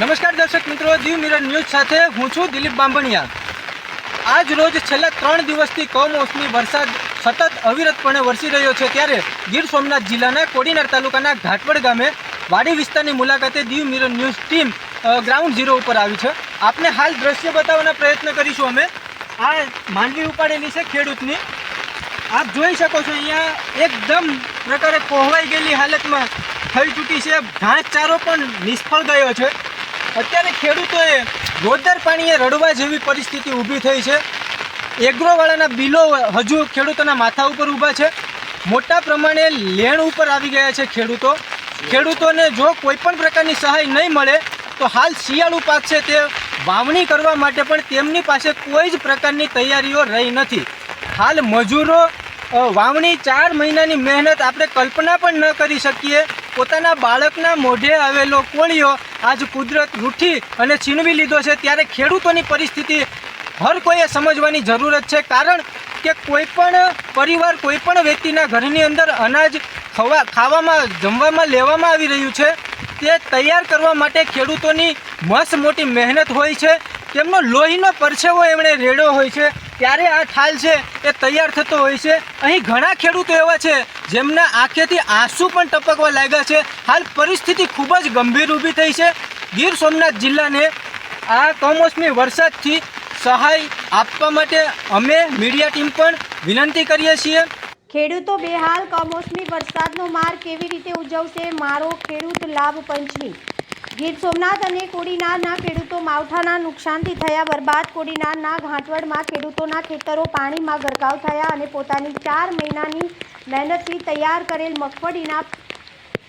નમસ્કાર દર્શક મિત્રો, દીવ મિરર ન્યૂઝ સાથે હું છું દિલીપ બાંભણિયા. આજ રોજ છેલ્લા ત્રણ દિવસથી કમોસમી વરસાદ સતત અવિરતપણે વરસી રહ્યો છે ત્યારે ગીર સોમનાથ જિલ્લાના કોડીનાર તાલુકાના ઘાટવડ ગામે વાડી વિસ્તારની મુલાકાતે Diu mirror news team ground zero ઉપર આવી છે. આપને હાલ દ્રશ્ય બતાવવાના પ્રયત્ન કરીશું અમે. આ માંડવી ઉપાડેલી છે ખેડૂતની. આપ જોઈ શકો છો અહીંયા એકદમ પ્રકારે કોહવાઈ ગયેલી હાલતમાં થઈ ચૂકી છે. ઘાસચારો પણ નિષ્ફળ ગયો છે. અત્યારે ખેડૂતોએ રોજદાર પાણીએ રડવા જેવી પરિસ્થિતિ ઊભી થઈ છે. એગ્રોવાળાના બિલો હજુ ખેડૂતોના માથા ઉપર ઊભા છે. મોટા પ્રમાણે લેણ ઉપર આવી ગયા છે ખેડૂતો. ખેડૂતોને જો કોઈ પણ પ્રકારની સહાય નહીં મળે, તો હાલ શિયાળુ પાક છે તે વાવણી કરવા માટે પણ તેમની પાસે કોઈ જ પ્રકારની તૈયારીઓ રહી નથી. હાલ મજૂરો વાવણી ચાર મહિનાની મહેનત આપણે કલ્પના પણ ન કરી શકીએ. પોતાના બાળકના મોઢે આવેલો કોળિયો આજ કુદરત રૂઠી અને છીનવી લીધો છે. ત્યારે ખેડૂતોની પરિસ્થિતિ હર કોઈએ સમજવાની જરૂરત છે. કારણ કે કોઈ પણ પરિવાર, કોઈ પણ વ્યક્તિના ઘરની અંદર અનાજ ખવા, ખાવામાં, જમવામાં, લેવામાં આવી રહ્યું છે. તે તૈયાર કરવા માટે ખેડૂતોની મસ્ત મોટી મહેનત હોય છે. તેમનો લોહીનો પરસેવો એમણે રેડ્યો હોય છે. ત્યારે આ ઠાલ છે એ તૈયાર થતો હોય છે. અહીં ઘણા ખેડૂતો એવા છે જેમના આંખેથી આંસુ પણ ટપકવા લાગ્યા છે. હાલ પરિસ્થિતિ ખૂબ જ ગંભીર ઊભી થઈ છે. ગીર સોમનાથ જિલ્લાને આ કમોસમી વરસાદથી સહાય આપવા માટે અમે મીડિયા ટીમ પણ વિનંતી કરીએ છીએ. ખેડૂતો બેહાલ કમોસમી વરસાદનો માર કેવી રીતે ઉજવશે? મારો ખેડૂત લાભ પંચમી ગીર સોમનાથ અને કોડીનારના ખેડૂતો માવઠાના નુકસાનથી થયા બરબાદ. કોડીનારના ઘાંટવડમાં ખેડૂતોના ખેતરો પાણીમાં ગરકાવ થયા અને પોતાની ચાર મહિનાની મહેનતથી તૈયાર કરેલ મગફળીના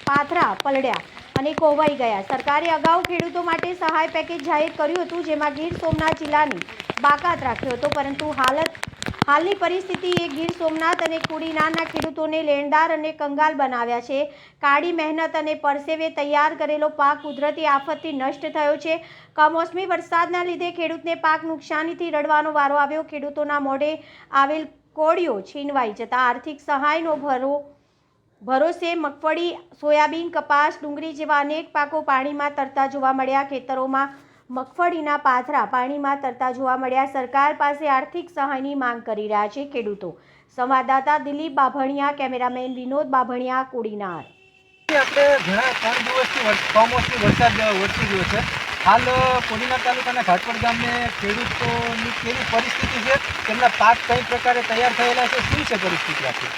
પાથરા પલળ્યા અને કોવાઈ ગયા. સરકારે અગાઉ ખેડૂતો માટે સહાય પેકેજ જાહેર કર્યું હતું, જેમાં ગીર સોમનાથ જિલ્લાની બાકાત રાખ્યો હતો, પરંતુ હાલત હાલની પરિસ્થિતિ એ ગીર સોમનાથ અને કુડીનારના ખેડૂતોને લેણદાર અને કંગાલ બનાવ્યા છે. કાળી મહેનત અને પરસેવે તૈયાર કરેલો પાક કુદરતી આફતથી નષ્ટ થયો છે. કમોસમી વરસાદના લીધે ખેડૂતને પાક નુકસાનીથી રડવાનો વારો આવ્યો. ખેડૂતોના મોઢે આવેલ કોળીઓ છીનવાઈ જતા આર્થિક સહાયનો ભરો, ભરોસે મગફળી, સોયાબીન, કપાસ, ડુંગળી જેવા અનેક પાકો પાણીમાં તરતા જોવા મળ્યા. ખેતરોમાં મગફળીના પાથરા પાણીમાં તરતા જોવા મળ્યા. સરકાર પાસે આર્થિક સહાયની માંગ કરી રહ્યા છે ખેડૂતો. સંવાદદાતા દિલીપ બાભણિયા કેમેરામેન વિનોદ બાભણિયા કોડીનાર. આપણે ઘણા ત્રણ દિવસથી કમોસમી વરસાદ વરસી ગયો છે. હાલ કોડીનાર તાલુકાના ઘાટવડ ગામને ખેડૂતોની કેવી પરિસ્થિતિ છે? તેમના પાક કઈ પ્રકારે તૈયાર થયેલા છે? શું છે પરિસ્થિતિ આખી?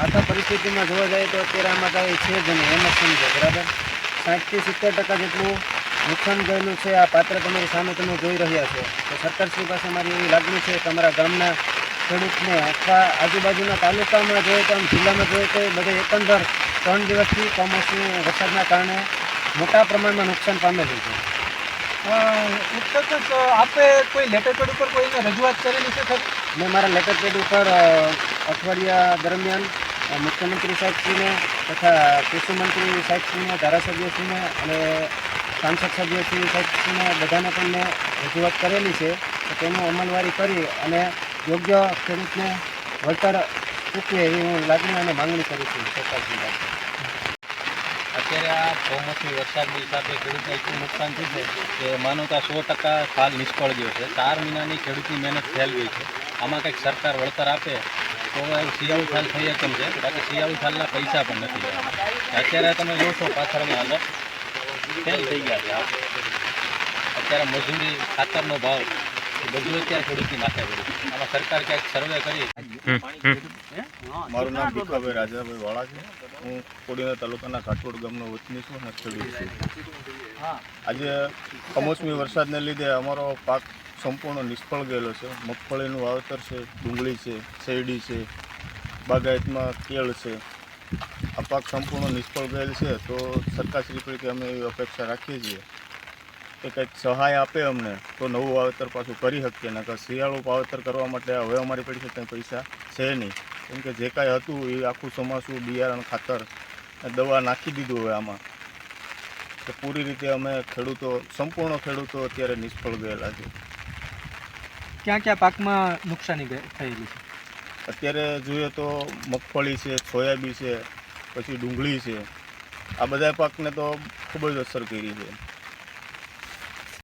આ તો પરિસ્થિતિમાં જોવા જાય તો અત્યારે આમાં કાંઈ છે જ નહીં એમ જ સમજો બરાબર? સાઠથી સિત્તેર ટકા જેટલું નુકસાન ગયેલું છે આ પાત્ર તમારી સામે તમે જોઈ રહ્યા છો. તો સરકારશ્રી પાસે મારી એવી લાગણી છે કે અમારા ગામના ખેડૂતને અથવા આજુબાજુના તાલુકામાં જોઈએ તો આમ જિલ્લામાં જોઈએ તો બધે એકંદર ત્રણ દિવસથી કમોસમી વરસાદના કારણે મોટા પ્રમાણમાં નુકસાન પામેલું છે. તો આપે કોઈ લેટર પેડ ઉપર કોઈને રજૂઆત કરેલી છે ખરી? મેં મારા લેટર પેડ ઉપર અઠવાડિયા દરમિયાન મુખ્યમંત્રી સાહેબશ્રીને તથા કૃષિમંત્રી સાહેબશ્રીને ધારાસભ્યશ્રીને અને સાંસદ સભ્યશ્રી સાહેબને બધાને પણ મેં રજૂઆત કરેલી છે. તો તેનું અમલવારી કરી અને યોગ્ય ખેડૂતને વળતર ચૂકવે એવી હું લાગણી અને માંગણી કરું છું. સરકારશ્રી પાસે અત્યારે આ કમોસમી વરસાદની હિસાબે ખેડૂતને એટલું નુકસાન થયું છે કે માનવતા સો ટકા ફાલ નિષ્ફળ ગયો છે. ચાર મહિનાની ખેડૂતની મહેનત ફેલ ગઈ છે. આમાં કંઈક સરકાર વળતર આપે તો શિયાળુ થાલ થઈ કેમ છે. બાકી શિયાળુ થાલના પૈસા પણ નથી. અત્યારે તમે જોશો પાછળની હાલત ફેલ થઈ ગયા છે? અત્યારે મજૂરી ખાતરનો ભાવ એ બધું અત્યારે ખેડૂતની માથે પડ્યું આમાં સરકાર ક્યાંક સર્વે કરી? મારું નામ ભીખાભાઈ રાજાભાઈ વાળા છે. હું કોડીના તાલુકાના કાટોડ ગામનો વતની છું અને ખેડૂત છું. આજે કમોસમી વરસાદને લીધે અમારો પાક સંપૂર્ણ નિષ્ફળ ગયેલો છે. મગફળીનું વાવેતર છે ડુંગળી છે શેરડી છે બાગાયતમાં કેળ છે. આ પાક સંપૂર્ણ નિષ્ફળ ગયેલ છે, તો સરકારશ્રી તરીકે અમે એવી અપેક્ષા રાખીએ છીએ કે કંઈક સહાય આપે અમને, તો નવું વાવેતર પાછું કરી શકીએ, નકર શિયાળું વાવેતર કરવા માટે હવે અમારી પાસે કંઈ પૈસા છે નહીં. કેમ કે જે કાંઈ હતું એ આખું ચોમાસું, બિયારણ, ખાતર દવા નાખી દીધું હવે આમાં. તો પૂરી રીતે અમે ખેડૂતો, સંપૂર્ણ ખેડૂતો અત્યારે નિષ્ફળ ગયેલા છે. ક્યાં ક્યાં પાકમાં નુકસાની થયેલી છે? અત્યારે જોઈએ તો મગફળી છે સોયાબી છે, પછી ડુંગળી છે. આ બધા પાકને તો ખૂબ જ અસર કરી છે.